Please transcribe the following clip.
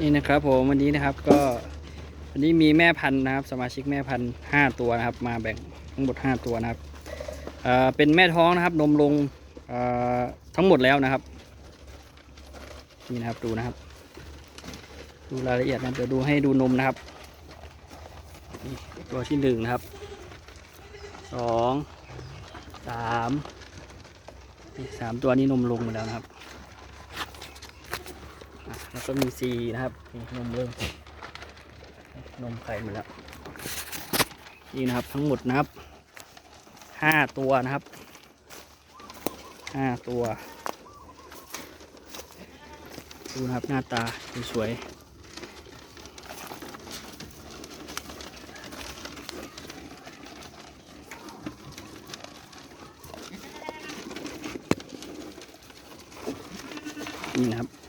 นี่นะครับผมวันนี้นะครับก็วันนี้มีแม่พันธุ์นะครับ สมาชิกแม่พันธุ์ห้าตัวนะครับ มาแบ่งทั้งหมดห้าตัวนะครับเอ่อเป็นแม่ท้องนะครับ นมลงเอ่อทั้งหมดแล้วนะครับนี่นะครับดูนะครับ ดูรายละเอียดนะเดี๋ยวดูให้ดูนมนะครับนี่ตัวที่หนึ่งนะครับสองสามนี่สามตัวนี้นมลงหมดแล้วนะครับ แล้วก็มีซีนะครับนี่นมเริ่มนมไข่หมดแล้วนี่นะครับทั้งหมดนะครับห้าตัวนะครับห้าตัวดูนะครับหน้าตาสวยนี่นะครับ